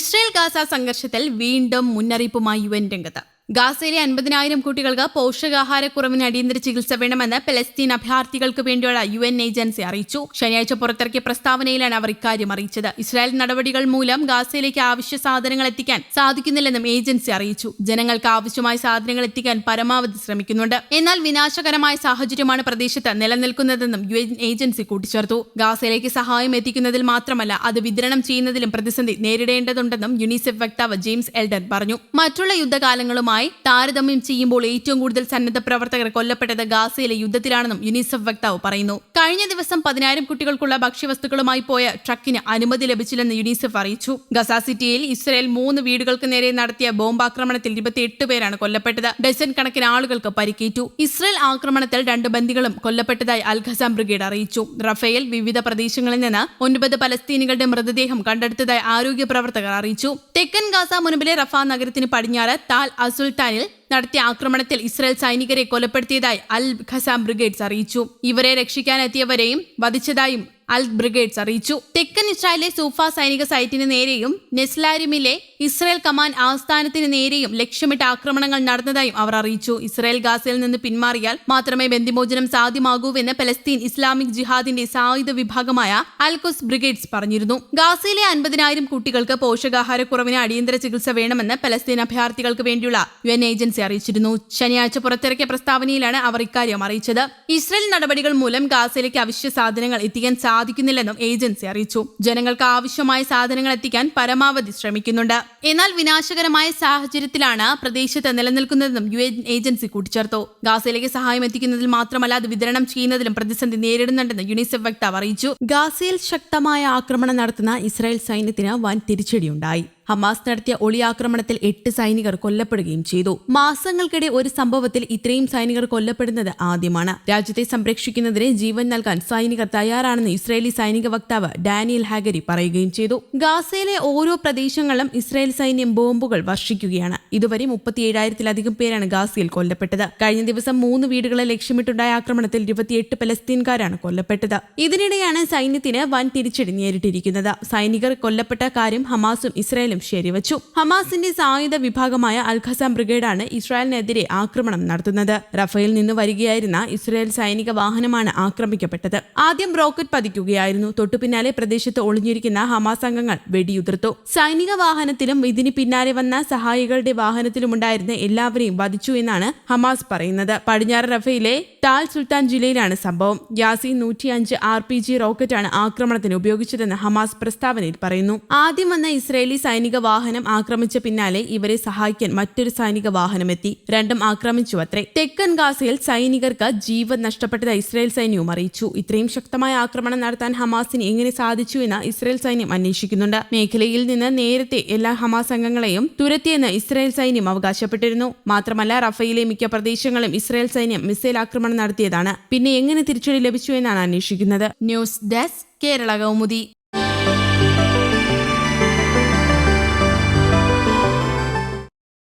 Israel Gaza സംഘർഷത്തിൽ വീണ്ടും മുന്നറിയിപ്പുമായി യു എൻ രംഗത്ത്. ഗാസയിലെ അൻപതിനായിരം കുട്ടികൾക്ക് പോഷകാഹാരക്കുറവിന് അടിയന്തര ചികിത്സ വേണമെന്ന് പലസ്തീൻ അഭയാർത്ഥികൾക്ക് വേണ്ടിയുള്ള യു എൻ ഏജൻസി അറിയിച്ചു. ശനിയാഴ്ച പുറത്തിറക്കിയ പ്രസ്താവനയിലാണ് അവർ ഇക്കാര്യം അറിയിച്ചത്. ഇസ്രായേൽ നടപടികൾ മൂലം ഗാസയിലേക്ക് ആവശ്യ സാധനങ്ങൾ എത്തിക്കാൻ സാധിക്കുന്നില്ലെന്നും ഏജൻസി അറിയിച്ചു. ജനങ്ങൾക്ക് ആവശ്യമായ സാധനങ്ങൾ എത്തിക്കാൻ പരമാവധി ശ്രമിക്കുന്നുണ്ട്. എന്നാൽ വിനാശകരമായ സാഹചര്യമാണ് പ്രദേശത്ത് നിലനിൽക്കുന്നതെന്നും യു എൻ ഏജൻസി കൂട്ടിച്ചേർത്തു. ഗാസയിലേക്ക് സഹായം എത്തിക്കുന്നതിൽ മാത്രമല്ല അത് വിതരണം ചെയ്യുന്നതിലും പ്രതിസന്ധി നേരിടേണ്ടതുണ്ടെന്നും യുനിസെഫ് വക്താവ് ജെയിംസ് എൽഡൻ പറഞ്ഞു. മറ്റുള്ള യുദ്ധകാലങ്ങളുമായി താരതമ്യം ചെയ്യുമ്പോൾ ഏറ്റവും കൂടുതൽ സന്നദ്ധ പ്രവർത്തകർ കൊല്ലപ്പെട്ടത് ഗാസയിലെ യുദ്ധത്തിലാണെന്നും യുനിസെഫ് വക്താവ് പറയുന്നു. കഴിഞ്ഞ ദിവസം പതിനായിരം കുട്ടികൾക്കുള്ള ഭക്ഷ്യവസ്തുക്കളുമായി പോയ ട്രക്കിന് അനുമതി ലഭിച്ചില്ലെന്ന് യുനിസെഫ് അറിയിച്ചു. ഗസ സിറ്റിയിൽ ഇസ്രയേൽ മൂന്ന് വീടുകൾക്ക് നേരെ നടത്തിയ ബോംബാക്രമണത്തിൽ ഇരുപത്തിയെട്ട് പേരാണ് കൊല്ലപ്പെട്ടത്. ഡസൻ കണക്കിന് ആളുകൾക്ക് പരിക്കേറ്റു. ഇസ്രയേൽ ആക്രമണത്തിൽ രണ്ട് ബന്ദികളും കൊല്ലപ്പെട്ടതായി അൽ ഖസാം ബ്രിഗേഡ് അറിയിച്ചു. റഫേൽ വിവിധ പ്രദേശങ്ങളിൽ നിന്ന് ഒൻപത് പലസ്തീനികളുടെ മൃതദേഹം കണ്ടെടുത്തതായി ആരോഗ്യ പ്രവർത്തകർ അറിയിച്ചു. തെക്കൻ ഗാസ മുൻപിലെ റഫ നഗരത്തിന് പടിഞ്ഞാറ് താൽ അസുൽത്താനിൽ നടത്തിയ ആക്രമണത്തിൽ ഇസ്രായേൽ സൈനികരെ കൊലപ്പെടുത്തിയതായി അൽ ഖസാം ബ്രിഗേഡ്സ് അറിയിച്ചു. ഇവരെ രക്ഷിക്കാനെത്തിയവരെയും വധിച്ചതായും അൽ ബ്രിഗേഡ്സ് അറിയിച്ചു. തെക്കൻ ഇസ്രായേലിലെ സൂഫ സൈനിക സൈറ്റിന് നേരെയും നെസ്ലാരിമിലെ ഇസ്രായേൽ കമാൻഡ് ആസ്ഥാനത്തിന് നേരെയും ലക്ഷ്യമിട്ട് ആക്രമണങ്ങൾ നടന്നതായും അവർ അറിയിച്ചു. ഇസ്രായേൽ ഗാസയിൽ നിന്ന് പിന്മാറിയാൽ മാത്രമേ ബന്ദിമോചനം സാധ്യമാകൂവെന്ന് പലസ്തീൻ ഇസ്ലാമിക് ജിഹാദിന്റെ സായുധ വിഭാഗമായ അൽകുസ് ബ്രിഗേഡ്സ് പറഞ്ഞിരുന്നു. ഗാസയിലെ അൻപതിനായിരം കുട്ടികൾക്ക് പോഷകാഹാരക്കുറവിന് അടിയന്തര ചികിത്സ വേണമെന്ന് പലസ്തീൻ അഭയാർത്ഥികൾക്ക് വേണ്ടിയുള്ള യു എൻ ഏജൻസി അറിയിച്ചിരുന്നു. ശനിയാഴ്ച പുറത്തിറക്കിയ പ്രസ്താവനയിലാണ് അവർ ഇക്കാര്യം അറിയിച്ചത്. ഇസ്രായേൽ നടപടികൾ മൂലം ഗാസയിലേക്ക് അവശ്യ സാധനങ്ങൾ എത്തിക്കാൻ സാധിക്കുന്നില്ലെന്നും ഏജൻസി അറിയിച്ചു. ജനങ്ങൾക്ക് ആവശ്യമായ സാധനങ്ങൾ എത്തിക്കാൻ പരമാവധി ശ്രമിക്കുന്നുണ്ട്. എന്നാൽ വിനാശകരമായ സാഹചര്യത്തിലാണ് പ്രദേശത്ത് നിലനിൽക്കുന്നതെന്നും യു ഏജൻസി കൂട്ടിച്ചേർത്തു. ഗാസയിലേക്ക് സഹായം എത്തിക്കുന്നതിൽ മാത്രമല്ല അത് വിതരണം ചെയ്യുന്നതിലും പ്രതിസന്ധി നേരിടുന്നുണ്ടെന്ന് യുണിസെഫ് വക്താവ് അറിയിച്ചു. ഗാസയിൽ ശക്തമായ ആക്രമണം നടത്തുന്ന ഇസ്രായേൽ സൈന്യത്തിന് വൻ തിരിച്ചടിയുണ്ടായി. ഹമാസ് നടത്തിയ ഒളിയാക്രമണത്തിൽ എട്ട് സൈനികർ കൊല്ലപ്പെടുകയും ചെയ്തു. മാസങ്ങൾക്കിടെ ഒരു സംഭവത്തിൽ ഇത്രയും സൈനികർ കൊല്ലപ്പെടുന്നത് ആദ്യമാണ്. രാജ്യത്തെ സംരക്ഷിക്കുന്നതിന് ജീവൻ നൽകാൻ സൈനികർ തയ്യാറാണെന്ന് ഇസ്രായേലി സൈനിക വക്താവ് ഡാനിയൽ ഹാഗരി പറയുകയും ചെയ്തു. ഗാസയിലെ ഓരോ പ്രദേശങ്ങളിലും ഇസ്രായേൽ സൈന്യം ബോംബുകൾ വർഷിക്കുകയാണ്. ഇതുവരെ മുപ്പത്തിയേഴായിരത്തിലധികം പേരാണ് ഗാസയിൽ കൊല്ലപ്പെട്ടത്. കഴിഞ്ഞ ദിവസം മൂന്ന് വീടുകളെ ലക്ഷ്യമിട്ടുണ്ടായ ആക്രമണത്തിൽ ഇരുപത്തിയെട്ട് പലസ്തീൻകാരാണ് കൊല്ലപ്പെട്ടത്. ഇതിനിടെയാണ് സൈന്യത്തിന് വൻ തിരിച്ചടി നേരിട്ടിരിക്കുന്നത്. സൈനികർ കൊല്ലപ്പെട്ട കാര്യം ഹമാസും ഇസ്രായേലും ശരിവച്ചു. ഹമാസിന്റെ സായുധ വിഭാഗമായ അൽഖസാം ബ്രിഗേഡാണ് ഇസ്രായേലിനെതിരെ ആക്രമണം നടത്തുന്നത്. റഫേൽ നിന്ന് വരികയായിരുന്ന ഇസ്രായേൽ സൈനിക വാഹനമാണ് ആക്രമിക്കപ്പെട്ടത്. ആദ്യം റോക്കറ്റ് പതിക്കുകയായിരുന്നു. തൊട്ടുപിന്നാലെ പ്രദേശത്ത് ഒളിഞ്ഞിരിക്കുന്ന ഹമാസ് അംഗങ്ങൾ വെടിയുതിർത്തു. സൈനിക വാഹനത്തിലും ഇതിന് പിന്നാലെ വന്ന സഹായികളുടെ വാഹനത്തിലുമുണ്ടായിരുന്ന എല്ലാവരെയും വധിച്ചു എന്നാണ് ഹമാസ് പറയുന്നത്. പടിഞ്ഞാറ് റഫയിലെ താൽ സുൽത്താൻ ജില്ലയിലാണ് സംഭവം. യാസി നൂറ്റിയഞ്ച് ആർ പി ജി റോക്കറ്റാണ് ആക്രമണത്തിന് ഉപയോഗിച്ചതെന്ന് ഹമാസ് പ്രസ്താവനയിൽ പറയുന്നു. ആദ്യം വന്ന ഇസ്രയേലി സൈനിക വാഹനം ആക്രമിച്ച പിന്നാലെ ഇവരെ സഹായിക്കാൻ മറ്റൊരു സൈനിക വാഹനമെത്തി രണ്ടും ആക്രമിച്ചു അത്രേ തെക്കൻ ഗാസയിൽ സൈനികർക്ക് ജീവൻ നഷ്ടപ്പെട്ടത് ഇസ്രായേൽ സൈന്യവും അറിയിച്ചു. ഇത്രയും ശക്തമായ ആക്രമണം നടത്താൻ ഹമാസിന് എങ്ങനെ സാധിച്ചു എന്ന് ഇസ്രായേൽ സൈന്യം അന്വേഷിക്കുന്നുണ്ട്. മേഖലയിൽ നിന്ന് നേരത്തെ എല്ലാ ഹമാസ് അംഗങ്ങളെയും തുരത്തിയെന്ന് ഇസ്രായേൽ സൈന്യം അവകാശപ്പെട്ടിരുന്നു. മാത്രമല്ല റഫയിലെ മിക്ക പ്രദേശങ്ങളും ഇസ്രായേൽ സൈന്യം മിസൈൽ ആക്രമണം നടത്തിയതാണ്. പിന്നെ എങ്ങനെ തിരിച്ചടി ലഭിച്ചു എന്നാണ് അന്വേഷിക്കുന്നത്. News desk Kerala Kaumudi.